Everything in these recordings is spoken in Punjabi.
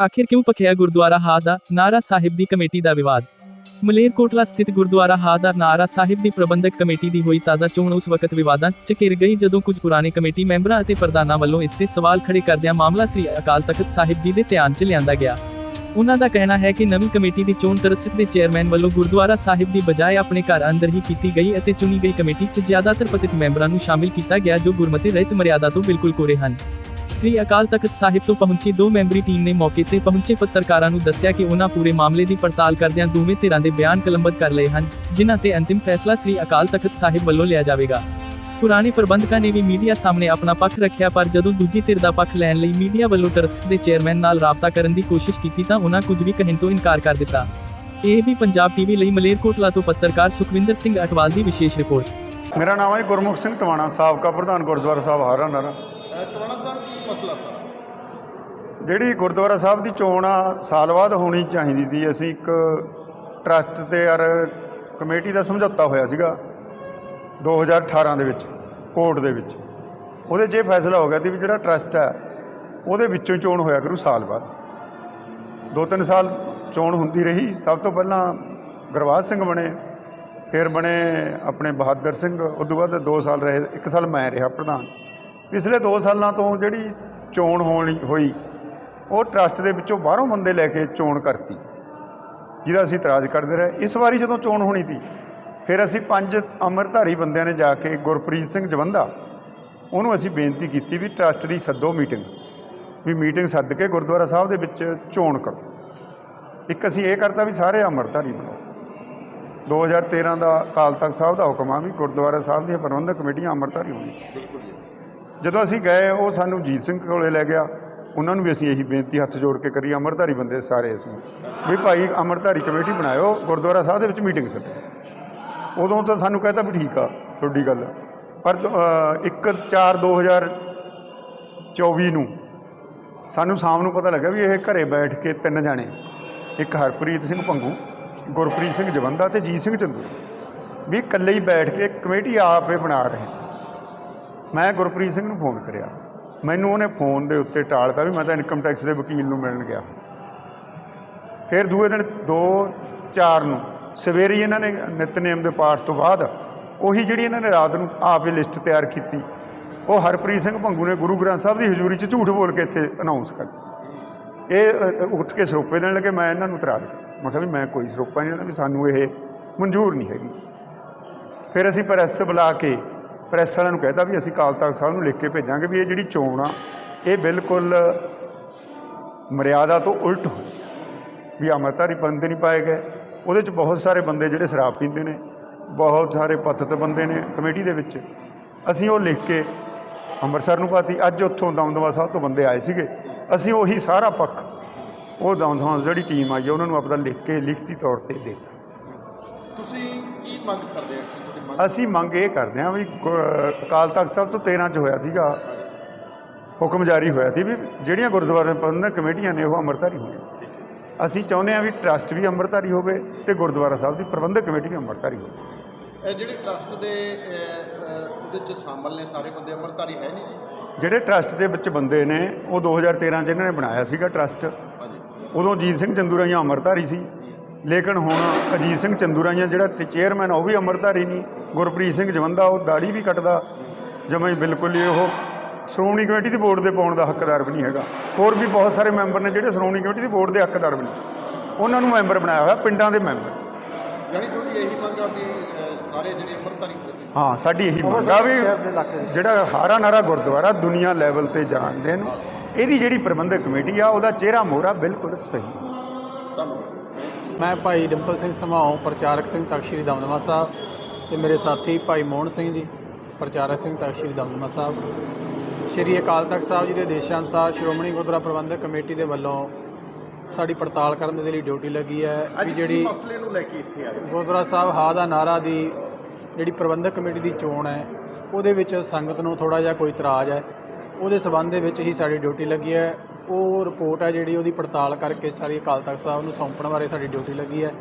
ਆਖਿਰ ਕਿਉਂ ਪਖਿਆ ਗੁਰਦੁਆਰਾ ਹਾ ਦਾ ਨਾਰਾ ਸਾਹਿਬ ਦੀ ਕਮੇਟੀ ਦਾ ਵਿਵਾਦ? ਮਲੇਰਕੋਟਲਾ ਸਥਿਤ ਗੁਰਦੁਆਰਾ ਹਾ ਦਾ ਨਾਰਾ ਸਾਹਿਬ ਦੀ ਪ੍ਰਬੰਧਕ ਕਮੇਟੀ ਦੀ ਹੋਈ ਤਾਜ਼ਾ ਚੋਣ ਉਸ ਵਕਤ ਵਿਵਾਦਾਂ ਚ ਘਿਰ ਗਈ ਜਦੋਂ ਕੁਝ ਪੁਰਾਣੇ ਕਮੇਟੀ ਮੈਂਬਰਾਂ ਅਤੇ ਪ੍ਰਧਾਨਾਂ ਵੱਲੋਂ ਇਸ ਤੇ ਸਵਾਲ ਖੜੇ ਕਰਦਿਆਂ ਮਾਮਲਾ ਸ੍ਰੀ ਅਕਾਲ ਤਖਤ ਸਾਹਿਬ ਜੀ ਦੇ ਧਿਆਨ 'ਚ ਲਿਆਂਦਾ ਗਿਆ। ਉਹਨਾਂ ਦਾ ਕਹਿਣਾ ਹੈ ਕਿ ਨਵੀਂ ਕਮੇਟੀ ਦੀ ਚੋਣ ਤਰਸਤ ਦੇ ਚੇਅਰਮੈਨ ਵੱਲੋਂ ਗੁਰਦੁਆਰਾ ਸਾਹਿਬ ਦੀ ਬਜਾਏ ਆਪਣੇ ਘਰ ਅੰਦਰ ਹੀ ਕੀਤੀ ਗਈ ਅਤੇ ਚੁਣੀ ਗਈ ਕਮੇਟੀ 'ਚ ਜ਼ਿਆਦਾਤਰ ਪਤਿਤ ਮੈਂਬਰਾਂ ਨੂੰ ਸ਼ਾਮਿਲ ਕੀਤਾ ਗਿਆ ਜੋ ਗੁਰਮਤਿ ਰਹਿਤ ਮਰਿਆਦਾ ਤੋਂ ਬਿਲਕੁਲ ਕੋਰੇ ਹਨ। ਸ੍ਰੀ ਅਕਾਲ ਤਖਤ ਸਾਹਿਬ ਤੋਂ ਪਹੁੰਚੀ ਦੋ ਮੈਂਬਰੀ ਟੀਮ ਨੇ ਮੌਕੇ ਤੇ ਪਹੁੰਚੇ ਪੱਤਰਕਾਰਾਂ ਨੂੰ ਦੱਸਿਆ ਕਿ ਉਹਨਾਂ ਪੂਰੇ ਮਾਮਲੇ ਦੀ ਪੜਤਾਲ ਕਰਦਿਆਂ ਦੋਵੇਂ ਧਿਰਾਂ ਦੇ ਬਿਆਨ ਕਲਮਬੱਧ ਕਰ ਲਏ ਹਨ, ਜਿਨ੍ਹਾਂ ਤੇ ਅੰਤਿਮ ਫੈਸਲਾ ਸ੍ਰੀ ਅਕਾਲ ਤਖਤ ਸਾਹਿਬ ਵੱਲੋਂ ਲਿਆ ਜਾਵੇਗਾ। ਪੁਰਾਣੇ ਪ੍ਰਬੰਧਕਾਂ ਨੇ ਵੀ ਮੀਡੀਆ ਸਾਹਮਣੇ ਆਪਣਾ ਪੱਖ ਰੱਖਿਆ, ਪਰ ਜਦੋਂ ਦੂਜੀ ਧਿਰ ਦਾ ਪੱਖ ਲੈਣ ਲਈ ਮੀਡੀਆ ਵੱਲੋਂ ਟਰਸਟ ਦੇ ਚੇਅਰਮੈਨ ਨਾਲ ਰਾਬਤਾ ਕਰਨ ਦੀ ਕੋਸ਼ਿਸ਼ ਕੀਤੀ ਤਾਂ ਉਹਨਾਂ ਕੁਝ ਵੀ ਕਹਿਣ ਤੋਂ ਇਨਕਾਰ ਕਰ ਦਿੱਤਾ। ਇਹ ਵੀ ਪੰਜਾਬ ਟੀਵੀ ਲਈ ਮਲੇਰਕੋਟਲਾ ਤੋਂ ਪੱਤਰਕਾਰ ਸੁਖਵਿੰਦਰ ਸਿੰਘ ਅਟਵਾਲ ਦੀ ਵਿਸ਼ੇਸ਼ ਰਿਪੋਰਟ। ਮੇਰਾ ਨਾਮ ਹੈ ਗੁਰਮੁਖ ਸਿੰਘ ਟਵਾਣਾ, ਸਾਬਕਾ ਪ੍ਰਧਾਨ ਗੁਰਦੁਆਰਾ ਸਾਹਿਬ ਹਾਰਾ ਨਰ ਟਵਾਣਾ ਸਾਹਿਬ ਕੀ ਮਸਲਾ ਸਰ। ਜਿਹੜੀ ਗੁਰਦੁਆਰਾ ਸਾਹਿਬ ਦੀ ਚੋਣ ਆ, ਸਾਲ ਬਾਅਦ ਹੋਣੀ ਚਾਹੀਦੀ ਸੀ। ਅਸੀਂ ਇੱਕ ਟਰਸਟ ਤੇ ਯਾਰ ਕਮੇਟੀ ਦਾ ਸਮਝੌਤਾ ਹੋਇਆ ਸੀਗਾ 2018 ਦੇ ਵਿੱਚ, ਕੋਰਟ ਦੇ ਵਿੱਚ। ਉਹਦੇ 'ਚ ਇਹ ਫੈਸਲਾ ਹੋ ਗਿਆ ਸੀ ਵੀ ਜਿਹੜਾ ਟਰਸਟ ਹੈ ਉਹਦੇ ਵਿੱਚੋਂ ਹੀ ਚੋਣ ਹੋਇਆ ਕਰੂ ਸਾਲ ਬਾਅਦ। ਦੋ ਤਿੰਨ ਸਾਲ ਚੋਣ ਹੁੰਦੀ ਰਹੀ। ਸਭ ਤੋਂ ਪਹਿਲਾਂ ਗੁਰਬਾਜ ਸਿੰਘ ਬਣੇ, ਫਿਰ ਬਣੇ ਆਪਣੇ ਬਹਾਦਰ ਸਿੰਘ। ਉਸ ਤੋਂ ਬਾਅਦ 2 ਸਾਲ ਰਹੇ 1 ਸਾਲ ਮੈਂ ਰਿਹਾ ਪ੍ਰਧਾਨ। ਪਿਛਲੇ 2 ਸਾਲਾਂ ਤੋਂ ਜਿਹੜੀ ਚੋਣ ਹੋਣੀ ਹੋਈ, ਉਹ ਟਰਸਟ ਦੇ ਵਿੱਚੋਂ ਬਾਹਰੋਂ ਬੰਦੇ ਲੈ ਕੇ ਚੋਣ ਕਰਤੀ, ਜਿਹਦਾ ਅਸੀਂ ਇਤਰਾਜ਼ ਕਰਦੇ ਰਹੇ। ਇਸ ਵਾਰੀ ਜਦੋਂ ਚੋਣ ਹੋਣੀ ਸੀ, ਫਿਰ ਅਸੀਂ ਪੰਜ ਅੰਮ੍ਰਿਤਧਾਰੀ ਬੰਦਿਆਂ ਨੇ ਜਾ ਕੇ ਗੁਰਪ੍ਰੀਤ ਸਿੰਘ ਜਵੰਦਾ, ਉਹਨੂੰ ਅਸੀਂ ਬੇਨਤੀ ਕੀਤੀ ਵੀ ਟਰਸਟ ਦੀ ਸੱਦੋ ਮੀਟਿੰਗ ਵੀ ਮੀਟਿੰਗ ਸੱਦ ਕੇ ਗੁਰਦੁਆਰਾ ਸਾਹਿਬ ਦੇ ਵਿੱਚ ਚੋਣ ਕਰੋ। ਇੱਕ ਅਸੀਂ ਇਹ ਕਰਤਾ ਵੀ ਸਾਰੇ ਅੰਮ੍ਰਿਤਧਾਰੀ ਬਣਾਓ 2013 ਦਾ ਅਕਾਲ ਤਖਤ ਸਾਹਿਬ ਦਾ ਹੁਕਮ ਆ ਵੀ ਗੁਰਦੁਆਰਾ ਸਾਹਿਬ ਦੀਆਂ ਪ੍ਰਬੰਧਕ ਕਮੇਟੀਆਂ ਅੰਮ੍ਰਿਤਧਾਰੀ ਹੋਣੀ ਬਿਲਕੁਲ ਜੀ ਜਦੋਂ ਅਸੀਂ ਗਏ, ਉਹ ਸਾਨੂੰ ਜੀਤ ਸਿੰਘ ਕੋਲੇ ਲੈ ਗਿਆ। ਉਹਨਾਂ ਨੂੰ ਵੀ ਅਸੀਂ ਇਹੀ ਬੇਨਤੀ ਹੱਥ ਜੋੜ ਕੇ ਕਰੀ ਅੰਮ੍ਰਿਤਧਾਰੀ ਬੰਦੇ ਸਾਰੇ ਅਸੀਂ। ਵੀ ਭਾਈ ਅੰਮ੍ਰਿਤਧਾਰੀ ਕਮੇਟੀ ਬਣਾਇਓ, ਗੁਰਦੁਆਰਾ ਸਾਹਿਬ ਦੇ ਵਿੱਚ ਮੀਟਿੰਗ ਸੱਦੋ। ਉਦੋਂ ਤਾਂ ਸਾਨੂੰ ਕਹਿੰਦਾ ਵੀ ਠੀਕ ਆ, ਤੁਹਾਡੀ ਗੱਲ। ਪਰ 1 4 2024 ਨੂੰ ਸਾਨੂੰ ਸ਼ਾਮ ਨੂੰ ਪਤਾ ਲੱਗਾ ਵੀ ਇਹ ਘਰੇ ਬੈਠ ਕੇ ਤਿੰਨ ਜਾਣੇ, ਇੱਕ ਹਰਪ੍ਰੀਤ ਸਿੰਘ ਪੰਗੂ ਗੁਰਪ੍ਰੀਤ ਸਿੰਘ ਜਵੰਦਾ ਤੇ ਜੀਤ ਸਿੰਘ ਚੰਦੂ। ਵੀ ਇਕੱਲੇ ਹੀ ਬੈਠ ਕੇ ਕਮੇਟੀ ਆਪੇ ਬਣਾ ਰਹੇ। ਮੈਂ ਗੁਰਪ੍ਰੀਤ ਸਿੰਘ ਨੂੰ ਫੋਨ ਕਰਿਆ। ਮੈਨੂੰ ਉਹਨੇ ਫੋਨ ਦੇ ਉੱਤੇ ਟਾਲਤਾ ਵੀ ਮੈਂ ਤਾਂ ਇਨਕਮ ਟੈਕਸ ਦੇ ਵਕੀਲ ਨੂੰ ਮਿਲਣ ਗਿਆ। ਫਿਰ ਦੂਏ ਦਿਨ 2 4 ਨੂੰ ਸਵੇਰੇ ਇਹਨਾਂ ਨੇ ਨਿਤਨੇਮ ਦੇ ਪਾਠ ਤੋਂ ਬਾਅਦ ਉਹੀ ਜਿਹੜੀ ਇਹਨਾਂ ਨੇ ਰਾਤ ਨੂੰ ਆਪ ਹੀ ਲਿਸਟ ਤਿਆਰ ਕੀਤੀ, ਉਹ ਹਰਪ੍ਰੀਤ ਸਿੰਘ ਭੰਗੂ ਨੇ ਗੁਰੂ ਗ੍ਰੰਥ ਸਾਹਿਬ ਦੀ ਹਜ਼ੂਰੀ 'ਚ ਝੂਠ ਬੋਲ ਕੇ ਇੱਥੇ ਅਨਾਉਂਸ ਕਰ ਇਹ ਉੱਠ ਕੇ ਸਰੋਪੇ ਦੇਣ ਲੱਗੇ, ਮੈਂ ਇਹਨਾਂ ਨੂੰ ਤਰਾ ਦਿੱਤਾ। ਮੈਂ ਕਿਹਾ ਵੀ ਮੈਂ ਕੋਈ ਸਰੋਪਾ ਨਹੀਂ ਦੇਣਾ ਵੀ ਸਾਨੂੰ ਇਹ ਮਨਜ਼ੂਰ ਨਹੀਂ ਹੈਗੀ। ਫਿਰ ਅਸੀਂ ਪ੍ਰੈਸ ਬੁਲਾ ਕੇ ਪ੍ਰੈਸ ਵਾਲਿਆਂ ਨੂੰ ਕਹਿਤਾ ਵੀ ਅਸੀਂ ਕਾਲ ਤਖਤ ਸਾਹਿਬ ਨੂੰ ਲਿਖ ਕੇ ਭੇਜਾਂਗੇ ਵੀ ਇਹ ਜਿਹੜੀ ਚੋਣ ਆ ਇਹ ਬਿਲਕੁਲ ਮਰਿਆਦਾ ਤੋਂ ਉਲਟ ਹੋਈ ਵੀ ਅੰਮ੍ਰਿਤਧਾਰੀ ਬੰਦੇ ਨਹੀਂ ਪਾਏ ਗਏ। ਉਹਦੇ ਚ ਬਹੁਤ ਸਾਰੇ ਬੰਦੇ ਜਿਹੜੇ ਸ਼ਰਾਬ ਪੀਂਦੇ ਨੇ ਬਹੁਤ ਸਾਰੇ ਪਤਤ ਬੰਦੇ ਨੇ ਕਮੇਟੀ ਦੇ ਵਿੱਚ। ਅਸੀਂ ਉਹ ਲਿਖ ਕੇ ਅੰਮ੍ਰਿਤਸਰ ਨੂੰ ਪਾਤੀ। ਅੱਜ ਉੱਥੋਂ ਦਮਦਮਾ ਸਾਹਿਬ ਤੋਂ ਬੰਦੇ ਆਏ ਸੀਗੇ। ਅਸੀਂ ਉਹੀ ਸਾਰਾ ਪੱਖ ਉਹ ਦਮਦਮਾ ਜਿਹੜੀ ਟੀਮ ਆਈ ਆ, ਉਹਨਾਂ ਨੂੰ ਆਪਣਾ ਲਿਖ ਕੇ ਲਿਖਤੀ ਤੌਰ ਤੇ ਦੇ ਦਿੱਤਾ। ਤੁਸੀਂ ਕੀ ਮੰਗ ਕਰਦੇ ਹੋ? ਤੁਹਾਡੀ ਮੰਗ ਅਸੀਂ ਮੰਗ ਇਹ ਕਰਦੇ ਹਾਂ ਵੀ ਗੁ- ਅਕਾਲ ਤਖਤ ਸਾਹਿਬ ਤੋਂ 13 ਚ ਹੋਇਆ ਸੀਗਾ। ਹੁਕਮ ਜਾਰੀ ਹੋਇਆ ਸੀ ਵੀ ਜਿਹੜੀਆਂ ਗੁਰਦੁਆਰਾ ਪ੍ਰਬੰਧਕ ਕਮੇਟੀਆਂ ਨੇ ਉਹ ਅੰਮ੍ਰਿਤਧਾਰੀ ਹੋਣ। ਅਸੀਂ ਚਾਹੁੰਦੇ ਹਾਂ ਵੀ ਟਰਸਟ ਵੀ ਅੰਮ੍ਰਿਤਧਾਰੀ ਹੋਵੇ ਤੇ ਗੁਰਦੁਆਰਾ ਸਾਹਿਬ ਦੀ ਪ੍ਰਬੰਧਕ ਕਮੇਟੀ ਵੀ ਅੰਮ੍ਰਿਤਧਾਰੀ ਹੋਵੇ। ਇਹ ਜਿਹੜੇ ਟਰਸਟ ਦੇ ਅਹ, ਅਹ, ਉਹਦੇ ਚ ਸ਼ਾਮਲ ਨੇ ਸਾਰੇ ਬੰਦੇ ਅੰਮ੍ਰਿਤਧਾਰੀ ਹੈ ਨਹੀਂ? ਜੀ ਜਿਹੜੇ ਟਰਸਟ ਦੇ ਵਿੱਚ ਬੰਦੇ ਨੇ ਉਹ 2013 ਚ ਇਹਨਾਂ ਨੇ ਬਣਾਇਆ ਸੀਗਾ ਟਰਸਟ ਹਾਂਜੀ। ਉਦੋਂ ਅਜੀਤ ਸਿੰਘ ਚੰਦੂਰਾਈਆਂ ਅੰਮ੍ਰਿਤਧਾਰੀ ਸੀ। ਲੇਕਿਨ ਹੁਣ ਅਜੀਤ ਸਿੰਘ ਚੰਦੂਰਾਈਆਂ ਜਿਹੜਾ ਚੇਅਰਮੈਨ ਉਹ ਵੀ ਅੰਮ੍ਰਿਤਧਾਰੀ ਨਹੀਂ। ਗੁਰਪ੍ਰੀਤ ਸਿੰਘ ਜਵੰਦਾ ਉਹ ਦਾੜੀ ਵੀ ਕੱਟਦਾ। ਜਮਾਂ ਹੀ ਬਿਲਕੁਲ ਹੀ ਉਹ ਸ਼੍ਰੋਮਣੀ ਕਮੇਟੀ ਦੀ ਬੋਰਡ ਦੇ ਪਾਉਣ ਦਾ ਹੱਕਦਾਰ ਵੀ ਨਹੀਂ ਹੈਗਾ। ਹੋਰ ਵੀ ਬਹੁਤ ਸਾਰੇ ਮੈਂਬਰ ਨੇ ਜਿਹੜੇ ਸ਼੍ਰੋਮਣੀ ਕਮੇਟੀ ਦੀ ਬੋਰਡ ਦੇ ਹੱਕਦਾਰ ਵੀ ਨਹੀਂ। ਉਹਨਾਂ ਨੂੰ ਮੈਂਬਰ ਬਣਾਇਆ ਹੋਇਆ ਪਿੰਡਾਂ ਦੇ ਮੈਂਬਰ। ਯਾਨੀ ਤੁਹਾਡੀ ਇਹੀ ਮੰਗ ਆ ਵੀ ਸਾਰੇ ਜਿਹੜੇ ਸੀ ਹਾਂ ਸਾਡੀ ਇਹੀ ਮੰਗ ਆ ਵੀ ਜਿਹੜਾ ਹਾਰਾ ਨਾਰਾ ਗੁਰਦੁਆਰਾ ਦੁਨੀਆ ਲੈਵਲ ਤੇ ਜਾਣਦੇ ਨੇ ਇਹਦੀ ਜਿਹੜੀ ਪ੍ਰਬੰਧਕ ਕਮੇਟੀ ਆ ਉਹਦਾ ਚਿਹਰਾ ਮੋਹਰਾ ਬਿਲਕੁਲ ਸਹੀ। ਧੰਨਵਾਦ। ਮੈਂ ਭਾਈ ਡਿੰਪਲ ਸਿੰਘ ਸਮਾਉ ਪ੍ਰਚਾਰਕ ਸਿੰਘ ਤਖ਼ਤ ਸ੍ਰੀ ਦਮਦਮਾ ਸਾਹਿਬ ਤੇ ਮੇਰੇ ਸਾਥੀ ਭਾਈ ਮੋਹਨ ਸਿੰਘ ਜੀ ਪ੍ਰਚਾਰਕ ਸਿੰਘ ਤਖ਼ਤ ਸ੍ਰੀ ਦਮਦਮਾ ਸਾਹਿਬ। ਸ੍ਰੀ ਅਕਾਲ ਤਖਤ ਸਾਹਿਬ ਜੀ ਦੇ ਆਦੇਸ਼ਾਂ ਅਨੁਸਾਰ ਸ਼੍ਰੋਮਣੀ ਗੁਰਦੁਆਰਾ ਪ੍ਰਬੰਧਕ ਕਮੇਟੀ ਦੇ ਵੱਲੋਂ ਸਾਡੀ ਪੜਤਾਲ ਕਰਨ ਦੇ ਲਈ ਡਿਊਟੀ ਲੱਗੀ ਹੈ ਵੀ ਕੀ ਜਿਹੜੀ ਮਸਲੇ ਨੂੰ ਲੈ ਕੇ ਇੱਥੇ ਆਏ? ਗੁਰਦੁਆਰਾ ਸਾਹਿਬ ਹਾ ਦਾ ਨਾਰਾ ਦੀ ਜਿਹੜੀ ਪ੍ਰਬੰਧਕ ਕਮੇਟੀ ਦੀ ਚੋਣ ਹੈ ਉਹਦੇ ਵਿੱਚ ਸੰਗਤ ਨੂੰ ਥੋੜਾ ਜਿਹਾ ਕੋਈ ਇਤਰਾਜ਼ ਹੈ। ਉਹਦੇ ਸਬੰਧ ਦੇ ਵਿੱਚ ਹੀ ਸਾਡੀ ਡਿਊਟੀ ਲੱਗੀ ਹੈ। ਉਹ ਰਿਪੋਰਟ ਹੈ ਜਿਹੜੀ ਉਹਦੀ ਪੜਤਾਲ ਕਰਕੇ ਸਾਰੀ ਅਕਾਲ ਤਖਤ ਸਾਹਿਬ ਨੂੰ ਸੌਂਪਣ ਬਾਰੇ ਸਾਡੀ ਡਿਊਟੀ ਲੱਗੀ ਹੈ।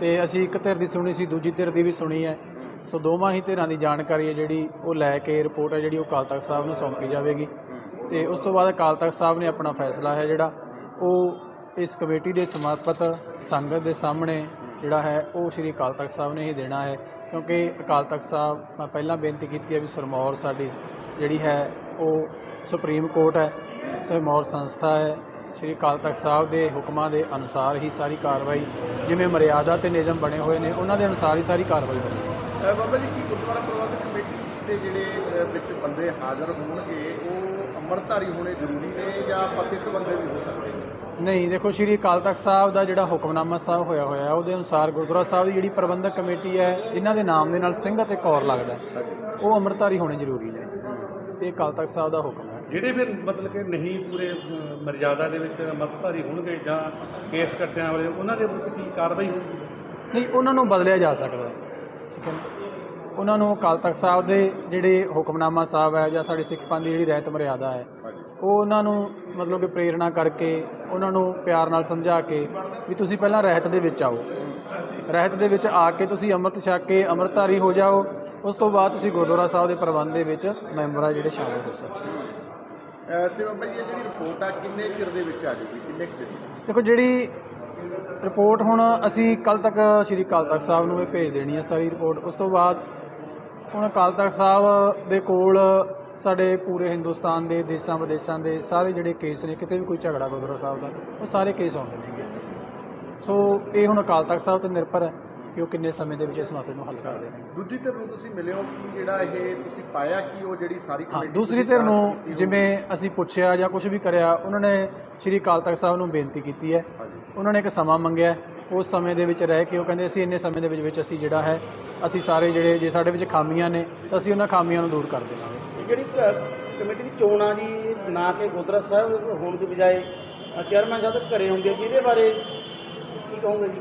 ਤੇ ਅਸੀਂ ਇੱਕ ਧਿਰ ਦੀ ਸੁਣੀ ਸੀ, ਦੂਜੀ ਧਿਰ ਦੀ ਵੀ ਸੁਣੀ ਹੈ। ਸੋ ਦੋਵਾਂ ਹੀ ਧਿਰਾਂ ਦੀ ਜਾਣਕਾਰੀ ਹੈ ਜਿਹੜੀ ਉਹ ਲੈ ਕੇ ਰਿਪੋਰਟ ਹੈ ਜਿਹੜੀ ਉਹ ਅਕਾਲ ਤਖਤ ਸਾਹਿਬ ਨੂੰ ਸੌਂਪੀ ਜਾਵੇਗੀ। ਤੇ ਉਸ ਤੋਂ ਬਾਅਦ ਅਕਾਲ ਤਖਤ ਸਾਹਿਬ ਨੇ ਆਪਣਾ ਫੈਸਲਾ ਹੈ ਜਿਹੜਾ, ਉਹ ਇਸ ਕਮੇਟੀ ਦੇ ਸਮਰਪਿਤ ਸੰਗਤ ਦੇ ਸਾਹਮਣੇ ਜਿਹੜਾ ਹੈ, ਉਹ ਸ਼੍ਰੀ ਅਕਾਲ ਤਖਤ ਸਾਹਿਬ ਨੇ ਹੀ ਦੇਣਾ ਹੈ। ਕਿਉਂਕਿ ਅਕਾਲ ਤਖਤ ਸਾਹਿਬ, ਮੈਂ ਪਹਿਲਾਂ ਬੇਨਤੀ ਕੀਤੀ ਹੈ ਵੀ ਸਰਮੌਰ ਸਾਡੀ ਜਿਹੜੀ ਹੈ, ਉਹ ਸੁਪਰੀਮ ਕੋਰਟ ਹੈ। ਸਰਮੌਰ ਸੰਸਥਾ ਹੈ। ਸ਼੍ਰੀ ਅਕਾਲ ਤਖਤ ਸਾਹਿਬ ਦੇ ਹੁਕਮਾਂ ਦੇ ਅਨੁਸਾਰ ਹੀ ਸਾਰੀ ਕਾਰਵਾਈ ਜਿਵੇਂ ਮਰਿਆਦਾ ਤੇ ਨਿਯਮ ਬਣੇ ਹੋਏ ਨੇ ਉਹਨਾਂ ਦੇ ਅਨੁਸਾਰ ਹੀ ਸਾਰੀ ਕਾਰਵਾਈ ਹੋਣੀ ਹੈ ਅ, ਬਾਬਾ ਜੀ ਕੀ ਗੁਰਦੁਆਰਾ ਪ੍ਰਬੰਧਕ ਕਮੇਟੀ ਦੇ ਜਿਹੜੇ ਅ, ਵਿੱਚ ਬੰਦੇ ਹਾਜ਼ਰ ਹੋਣਗੇ ਉਹ ਅੰਮ੍ਰਿਤਧਾਰੀ ਹੋਣੇ ਜ਼ਰੂਰੀ ਨੇ ਜਾਂ ਪਤਿਤ ਬੰਦੇ ਵੀ ਹੋ ਸਕਦੇ ਨੇ? ਨਹੀਂ ਦੇਖੋ ਸ਼੍ਰੀ ਅਕਾਲ ਤਖਤ ਸਾਹਿਬ ਦਾ ਜਿਹੜਾ ਹੁਕਮਨਾਮਾ ਸਾਹਿਬ ਹੋਇਆ ਹੋਇਆ ਹੈ ਉਹਦੇ ਅਨੁਸਾਰ ਗੁਰਦੁਆਰਾ ਸਾਹਿਬ ਦੀ ਜਿਹੜੀ ਪ੍ਰਬੰਧਕ ਕਮੇਟੀ ਹੈ ਇਹਨਾਂ ਦੇ ਨਾਮ ਦੇ ਨਾਲ ਸਿੰਘ ਅਤੇ ਕੌਰ ਲੱਗਦਾ ਹੈ। ਉਹ ਅੰਮ੍ਰਿਤਧਾਰੀ ਹੋਣੇ ਜ਼ਰੂਰੀ ਨੇ। ਇਹ ਅਕਾਲ ਤਖਤ ਸਾਹਿਬ ਦਾ ਹੁਕਮ ਹੈ ਜਿਹੜੇ ਫਿਰ ਮਤਲਬ ਕਿ ਨਹੀਂ ਪੂਰੇ ਅ, ਮਰਜ਼ਾਦਾ ਦੇ ਵਿੱਚ ਮਤਭਾਰੀ ਹੋਣਗੇ ਜਾਂ ਕੇਸ ਕੱਟਿਆਂ ਵਾਲੇ ਉਹਨਾਂ ਦੇ ਵਿਰੁੱਧ ਕੀ ਕਾਰਵਾਈ ਹੋਊਗੀ? ਨਹੀਂ ਉਹਨਾਂ ਨੂੰ ਬਦਲਿਆ ਜਾ ਸਕਦਾ ਹੈ। ਠੀਕ ਹੈ ਉਹਨਾਂ ਨੂੰ ਅਕਾਲ ਤਖਤ ਸਾਹਿਬ ਦੇ ਜਿਹੜੇ ਹੁਕਮਨਾਮਾ ਸਾਹਿਬ ਹੈ ਜਾਂ ਸਾਡੇ ਸਿੱਖ ਪੰਥ ਦੀ ਜਿਹੜੀ ਰਹਿਤ ਮਰਿਆਦਾ ਹੈ ਉਹ ਉਹਨਾਂ ਨੂੰ ਮਤਲਬ ਕਿ ਪ੍ਰੇਰਣਾ ਕਰਕੇ ਉਹਨਾਂ ਨੂੰ ਪਿਆਰ ਨਾਲ ਸਮਝਾ ਕੇ ਵੀ ਤੁਸੀਂ ਪਹਿਲਾਂ ਰਹਿਤ ਦੇ ਵਿੱਚ ਆਓ। ਰਹਿਤ ਦੇ ਵਿੱਚ ਆ ਕੇ ਤੁਸੀਂ ਅੰਮ੍ਰਿਤ ਛਕ ਕੇ ਅੰਮ੍ਰਿਤਧਾਰੀ ਹੋ ਜਾਓ। ਉਸ ਤੋਂ ਬਾਅਦ ਤੁਸੀਂ ਗੁਰਦੁਆਰਾ ਸਾਹਿਬ ਦੇ ਪ੍ਰਬੰਧ ਦੇ ਵਿੱਚ ਮੈਂਬਰਾਂ ਜਿਹੜੇ ਸ਼ਾਮਲ ਹੋ ਸਕਦੇ ਤੇ ਬਾਬਾ ਜੀ ਇਹ ਜਿਹੜੀ ਰਿਪੋਰਟ ਆ, ਕਿੰਨੇ ਚਿਰ ਦੇ ਵਿੱਚ ਆ ਜੂਗੀ? ਕਿੰਨੇ ਕੁ ਚਿਰ ਦੇਖੋ, ਜਿਹੜੀ ਰਿਪੋਰਟ ਹੁਣ ਅਸੀਂ ਕੱਲ ਤੱਕ, ਸ਼੍ਰੀ ਅਕਾਲ ਤਖਤ ਸਾਹਿਬ ਨੂੰ ਇਹ ਭੇਜ ਦੇਣੀ ਹੈ ਸਾਰੀ ਰਿਪੋਰਟ ਉਸ ਤੋਂ ਬਾਅਦ ਹੁਣ ਅਕਾਲ ਤਖਤ ਸਾਹਿਬ ਦੇ ਕੋਲ ਸਾਡੇ ਪੂਰੇ ਹਿੰਦੁਸਤਾਨ ਦੇ, ਦੇਸ਼ਾਂ ਵਿਦੇਸ਼ਾਂ ਦੇ ਸਾਰੇ ਜਿਹੜੇ ਕੇਸ ਨੇ, ਕਿਤੇ ਵੀ ਕੋਈ ਝਗੜਾ ਗੁਰਦੁਆਰਾ ਸਾਹਿਬ ਦਾ, ਉਹ ਸਾਰੇ ਕੇਸ ਆਉਂਦੇ ਨੇਗੇ। ਸੋ ਇਹ ਹੁਣ ਅਕਾਲ ਤਖਤ ਸਾਹਿਬ ਤੇ ਨਿਰਭਰ ਹੈ। ਕਿ ਉਹ ਕਿੰਨੇ ਸਮੇਂ ਦੇ ਵਿੱਚ ਇਸ ਮਸਲੇ ਨੂੰ ਹੱਲ ਕਰਦੇ ਨੇ ਦੂਜੀ ਧਿਰ ਨੂੰ ਤੁਸੀਂ ਮਿਲਿਓ ਕਿ ਜਿਹੜਾ ਇਹ ਤੁਸੀਂ ਪਾਇਆ ਕਿ ਉਹ ਜਿਹੜੀ ਸਾਰੀ ਹਾਂ ਕਮੇਟੀ ਦੂਸਰੀ ਧਿਰ ਨੂੰ ਜਿਵੇਂ ਅਸੀਂ ਪੁੱਛਿਆ ਜਾਂ ਕੁਝ ਵੀ ਕਰਿਆ ਉਹਨਾਂ ਨੇ ਸ਼੍ਰੀ ਅਕਾਲ ਤਖਤ ਸਾਹਿਬ ਨੂੰ ਬੇਨਤੀ ਕੀਤੀ ਹੈ। ਉਹਨਾਂ ਨੇ ਇੱਕ ਸਮਾਂ ਮੰਗਿਆ ਉਸ ਸਮੇਂ ਦੇ ਵਿੱਚ ਰਹਿ ਕੇ ਉਹ ਕਹਿੰਦੇ ਅਸੀਂ ਇੰਨੇ ਸਮੇਂ ਦੇ ਵਿੱਚ ਵਿੱਚ ਅਸੀਂ ਜਿਹੜਾ ਹੈ ਅਸੀਂ ਸਾਰੇ ਜਿਹੜੇ ਜੇ ਸਾਡੇ ਵਿੱਚ ਖਾਮੀਆਂ ਨੇ ਤਾਂ ਅਸੀਂ ਉਹਨਾਂ ਖਾਮੀਆਂ ਨੂੰ ਦੂਰ ਕਰ ਦੇਵਾਂਗੇ। ਜਿਹੜੀ ਕਮੇਟੀ ਦੀ ਚੋਣ ਆ ਜੀ ਨਾ ਕਿ ਗੁਰਦੁਆਰਾ ਸਾਹਿਬ ਹੋਣ ਦੀ ਬਜਾਏ ਚੇਅਰਮੈਨ ਸਾਹਿਬ ਦੇ ਘਰੇ ਹੁੰਦੀ ਜਿਹਦੇ ਬਾਰੇ ਕੀ ਕਹੋਗੇ ਜੀ?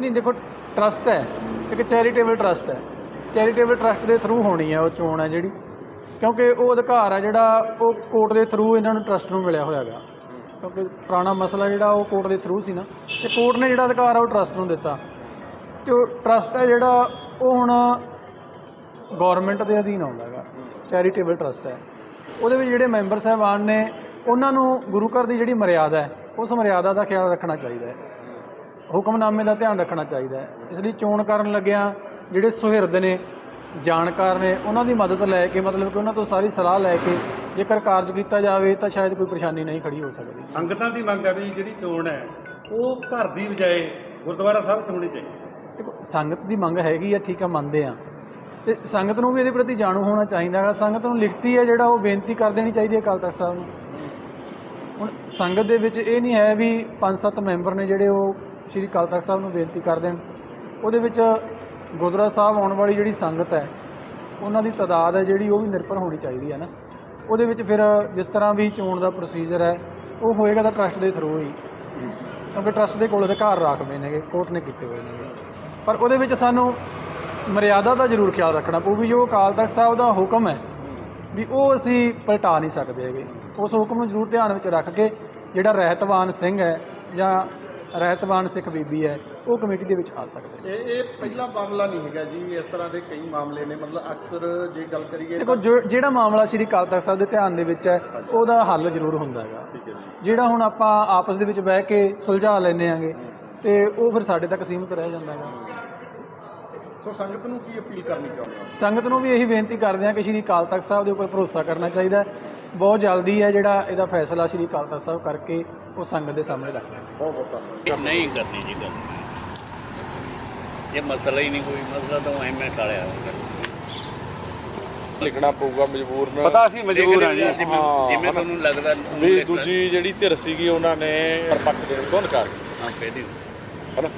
ਨਹੀਂ, ਦੇਖੋ ਟਰਸਟ ਹੈ। ਇੱਕ ਚੈਰੀਟੇਬਲ ਟਰਸਟ ਹੈ। ਚੈਰੀਟੇਬਲ ਟਰਸਟ ਦੇ ਥਰੂ ਹੋਣੀ ਹੈ, ਉਹ ਚੋਣ ਹੈ ਜਿਹੜੀ। ਕਿਉਂਕਿ ਉਹ ਅਧਿਕਾਰ ਹੈ ਜਿਹੜਾ ਉਹ ਕੋਰਟ ਦੇ ਥਰੂ ਇਹਨਾਂ ਨੂੰ ਟਰਸਟ ਨੂੰ ਮਿਲਿਆ ਹੋਇਆ ਹੈਗਾ। ਕਿਉਂਕਿ ਪੁਰਾਣਾ ਮਸਲਾ ਜਿਹੜਾ ਉਹ ਕੋਰਟ ਦੇ ਥਰੂ ਸੀ ਨਾ। ਤੇ ਕੋਰਟ ਨੇ ਜਿਹੜਾ ਅਧਿਕਾਰ ਆ, ਉਹ ਟਰਸਟ ਨੂੰ ਦਿੱਤਾ। ਤੇ ਉਹ ਟਰਸਟ ਹੈ ਜਿਹੜਾ, ਉਹ ਹੁਣ ਗਵਰਨਮੈਂਟ ਦੇ ਅਧੀਨ ਆਉਂਦਾ ਹੈਗਾ। ਚੈਰੀਟੇਬਲ ਟਰਸਟ ਹੈ। ਉਹਦੇ ਵਿੱਚ ਜਿਹੜੇ ਮੈਂਬਰ ਸਾਹਿਬਾਨ ਨੇ, ਉਹਨਾਂ ਨੂੰ ਗੁਰੂ ਘਰ ਦੀ ਜਿਹੜੀ ਮਰਿਆਦਾ ਹੈ, ਉਸ ਮਰਿਆਦਾ ਦਾ ਖਿਆਲ ਰੱਖਣਾ ਚਾਹੀਦਾ ਹੈ। ਹੁਕਮਨਾਮੇ ਦਾ ਧਿਆਨ ਰੱਖਣਾ ਚਾਹੀਦਾ ਹੈ। ਇਸ ਲਈ ਚੋਣ ਕਰਨ ਲੱਗਿਆਂ ਜਿਹੜੇ ਸੁਹਿਰਦ ਨੇ ਜਾਣਕਾਰ ਨੇ ਉਹਨਾਂ ਦੀ ਮਦਦ ਲੈ ਕੇ ਮਤਲਬ ਕਿ ਉਹਨਾਂ ਤੋਂ ਸਾਰੀ ਸਲਾਹ ਲੈ ਕੇ ਜੇਕਰ ਕਾਰਜ ਕੀਤਾ ਜਾਵੇ ਤਾਂ ਸ਼ਾਇਦ ਕੋਈ ਪਰੇਸ਼ਾਨੀ ਨਹੀਂ ਖੜੀ ਹੋ ਸਕਦੀ। ਸੰਗਤਾਂ ਦੀ ਮੰਗ ਹੈ ਵੀ ਜਿਹੜੀ ਚੋਣ ਹੈ ਉਹ ਘਰ ਦੀ ਬਜਾਏ ਗੁਰਦੁਆਰਾ ਸਾਹਿਬ 'ਚ ਹੋਣੀ ਚਾਹੀਦੀ। ਦੇਖੋ ਸੰਗਤ ਦੀ ਮੰਗ ਹੈਗੀ ਆ ਠੀਕ ਆ ਮੰਨਦੇ ਆ। ਤੇ ਸੰਗਤ ਨੂੰ ਵੀ ਇਹਦੇ ਪ੍ਰਤੀ ਜਾਣੂ ਹੋਣਾ ਚਾਹੀਦਾ ਹੈਗਾ। ਸੰਗਤ ਨੂੰ ਲਿਖਤੀ ਹੈ ਜਿਹੜਾ ਉਹ ਬੇਨਤੀ ਕਰ ਦੇਣੀ ਚਾਹੀਦੀ ਹੈ ਅਕਾਲ ਤਖਤ ਸਾਹਿਬ ਨੂੰ। ਹੁਣ ਸੰਗਤ ਦੇ ਵਿੱਚ ਇਹ ਨਹੀਂ ਹੈ ਵੀ ਪੰਜ ਸੱਤ ਮੈਂਬਰ ਨੇ ਜਿਹੜੇ ਉਹ ਸ਼੍ਰੀ ਅਕਾਲ ਤਖਤ ਸਾਹਿਬ ਨੂੰ ਬੇਨਤੀ ਕਰ ਦੇਣ ਉਹਦੇ ਵਿੱਚ ਗੁਰਦੁਆਰਾ ਸਾਹਿਬ ਆਉਣ ਵਾਲੀ ਜਿਹੜੀ ਸੰਗਤ ਹੈ, ਉਹਨਾਂ ਦੀ ਤਾਦਾਦ ਹੈ ਜਿਹੜੀ, ਉਹ ਵੀ ਨਿਰਭਰ ਹੋਣੀ ਚਾਹੀਦੀ ਹੈ ਨਾ। ਉਹਦੇ ਵਿੱਚ ਫਿਰ ਜਿਸ ਤਰ੍ਹਾਂ ਵੀ ਚੋਣ ਦਾ ਪ੍ਰੋਸੀਜਰ ਹੈ, ਉਹ ਹੋਏਗਾ ਤਾਂ ਟਰਸਟ ਦੇ ਥਰੂ ਹੀ। ਕਿਉਂਕਿ ਟਰਸਟ ਦੇ ਕੋਲ ਅਧਿਕਾਰ ਰਾਖਵੇਂ ਨੇਗੇ, ਕੋਰਟ ਨੇ ਕੀਤੇ ਹੋਏ ਨੇਗੇ। ਪਰ ਉਹਦੇ ਵਿੱਚ ਸਾਨੂੰ ਮਰਿਆਦਾ ਦਾ ਜ਼ਰੂਰ ਖਿਆਲ ਰੱਖਣਾ ਪਊ ਵੀ ਜੋ ਅਕਾਲ ਤਖਤ ਸਾਹਿਬ ਦਾ ਹੁਕਮ ਹੈ, ਵੀ ਉਹ ਅਸੀਂ ਪਲਟਾ ਨਹੀਂ ਸਕਦੇ ਹੈਗੇ। ਉਸ ਹੁਕਮ ਨੂੰ ਜ਼ਰੂਰ ਧਿਆਨ ਵਿੱਚ ਰੱਖ ਕੇ ਜਿਹੜਾ ਰਹਿਤਵਾਨ ਸਿੰਘ ਹੈ ਜਾਂ ਰਹਿਤਵਾਨ ਸਿੱਖ ਬੀਬੀ ਹੈ ਉਹ ਕਮੇਟੀ ਦੇ ਵਿੱਚ ਆ ਸਕਦੇ ਇਹ ਇਹ ਪਹਿਲਾ ਮਾਮਲਾ ਨਹੀਂ ਹੈਗਾ ਜੀ ਇਸ ਤਰ੍ਹਾਂ ਦੇ ਕਈ ਮਾਮਲੇ ਨੇ ਮਤਲਬ ਅਕਸਰ ਜੇ ਗੱਲ ਕਰੀਏ ਦੇਖੋ ਜੋ- ਜਿਹੜਾ ਮਾਮਲਾ ਸ੍ਰੀ ਅਕਾਲ ਤਖਤ ਸਾਹਿਬ ਦੇ ਧਿਆਨ ਦੇ ਵਿੱਚ ਹੈ ਉਹਦਾ ਹੱਲ ਜ਼ਰੂਰ ਹੁੰਦਾ ਹੈਗਾ। ਠੀਕ ਹੈ ਜੀ। ਜਿਹੜਾ ਹੁਣ ਆਪਾਂ ਆਪਸ ਦੇ ਵਿੱਚ ਬਹਿ ਕੇ ਸੁਲਝਾ ਲੈਂਦੇ ਆਂਗੇ ਤੇ ਉਹ ਫਿਰ ਸਾਡੇ ਤੱਕ ਸੀਮਿਤ ਰਹਿ ਜਾਂਦਾ ਹੈਗਾ। ਸੋ ਸੰਗਤ ਨੂੰ ਕੀ ਅਪੀਲ ਕਰਨੀ ਚਾਹੁੰਦੇ ਹੋ? ਸੰਗਤ ਨੂੰ ਵੀ ਇਹੀ ਬੇਨਤੀ ਕਰਦੇ ਹਾਂ ਕਿ ਸ਼੍ਰੀ ਅਕਾਲ ਤਖਤ ਸਾਹਿਬ ਦੇ ਉੱਪਰ ਭਰੋਸਾ ਕਰਨਾ ਚਾਹੀਦਾ ਹੈ। ਬਹੁਤ ਜਲਦੀ ਹੈ ਜਿਹੜਾ ਇਹਦਾ ਫੈਸਲਾ ਸ਼੍ਰੀ ਅਕਾਲ ਤਖਤ ਸਾਹਿਬ ਕਰਕੇ ਉਹ ਸੰਗਤ ਦੇ ਸਾਹਮਣੇ ਰੱਖਣਾ ਬਹੁਤ ਬਹੁਤ ਧੰਨਵਾਦ। ਨਹੀਂ ਕਰਨੀ ਜੀ ਗੱਲ ਇਹ ਮਸਲਾ ਹੀ ਨਹੀਂ ਕੋਈ ਮਸਲਾ ਤਾਂ ਐਵੇਂ ਟਾਲਿਆ। ਲਿਖਣਾ ਪਊਗਾ ਮਜਬੂਰ ਨਾਲ ਪਤਾ ਅਸੀਂ ਮਜਬੂਰ ਹਾਂ ਜੀ। ਜਿਵੇਂ ਤੁਹਾਨੂੰ ਲੱਗਦਾ ਵੀ ਦੂਜੀ ਜਿਹੜੀ ਧਿਰ ਸੀਗੀ ਉਹਨਾਂ ਨੇ ਪੱਖ ਦੇਣ ਤੋਂ ਇਨਕਾਰ ਹਾਂ ਪਹਿਲੀ ਹਨਾ?